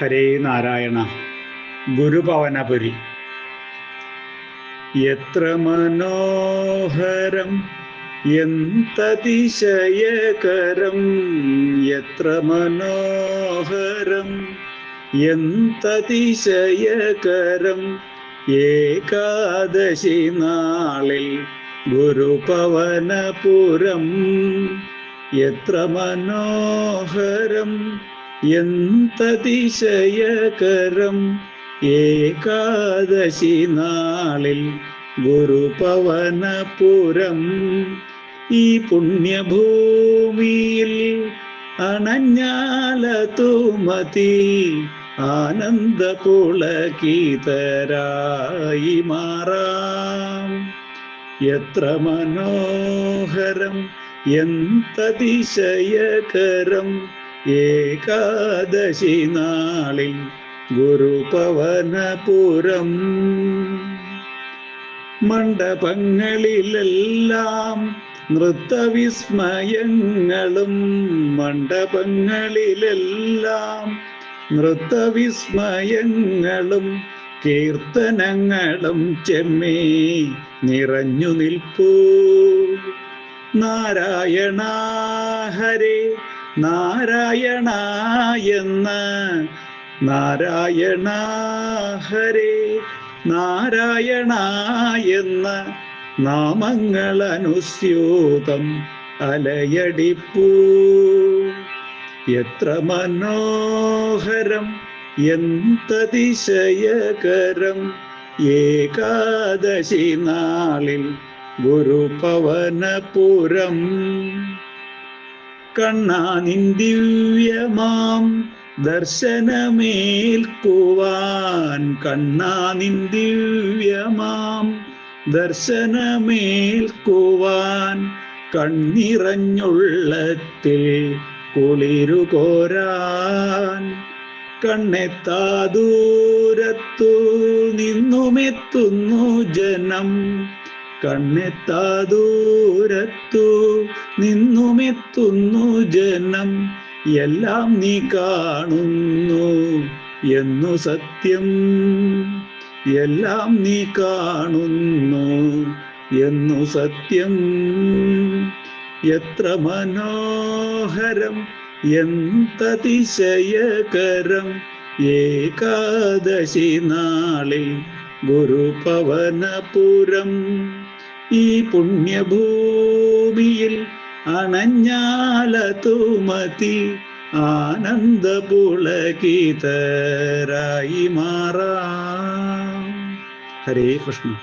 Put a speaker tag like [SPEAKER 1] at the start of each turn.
[SPEAKER 1] ഹരേ നാരായണ ഗുരുപവനപുരി എത്ര മനോഹരം എന്തതിശയകരം എത്ര മനോഹരം എന്തതിശയകരം. ഏകാദശി നാളിൽ ഗുരുപവനപുരം എത്ര മനോഹരം എന്തതിശയകരം ഏകാദശി നാളിൽ ഗുരുപവനപുരം ഈ പുണ്യഭൂമിയിൽ അണഞ്ഞാലതുമതി ആനന്ദപുളകീതരായി ആനന്ദ പുളകീതരായി മാറാം. എത്ര മനോഹരം എന്തതിശയകരം ഏകാദശി നാളിൽ ഗുരുപവനപുരം മണ്ഡപങ്ങളിലെല്ലാം നൃത്തവിസ്മയങ്ങളും മണ്ഡപങ്ങളിലെല്ലാം നൃത്തവിസ്മയങ്ങളും കീർത്തനങ്ങളും ചെമ്മേ നിറഞ്ഞു നിൽപ്പൂ. നാരായണ ഹരേ നാരായണ എന്ന്. നാരായണ ഹരേ നാരായണ എന്ന. നാമങ്ങൾ അനുസ്യൂതം അലയടിപ്പൂ. എത്ര മനോഹരം എന്തതിശയകരം ഏകാദശി നാളിൽ ഗുരുപവനപുരം കണ്ണാനിൻ ദിവ്യമാം ദർശനമേൽക്കുവാൻ. കണ്ണാനിൻ ദിവ്യമാം ദർശനമേൽക്കുവാൻ. കണ്ണിറഞ്ഞുള്ളത്തിൽ കുളിരുകോരാൻ. കണ്ണെത്താ ദൂരത്തു നിന്നുമെത്തുന്നു ജനം. കണ്ണെത്താ ദൂരത്തു നിന്നുമെത്തുന്നു ജനം. എല്ലാം നീ കാണുന്നു എന്നു സത്യം. എല്ലാം നീ കാണുന്നു എന്നു സത്യം. എത്ര മനോഹരം എന്തതിശയകരം ഏകാദശി നാളിൽ ഗുരുപവനപുരം ഈ പുണ്യഭൂമിയിൽ അണഞ്ഞാലതു മതി ആനന്ദ പുളകിതരായി മാറാം. ഹരേ കൃഷ്ണ.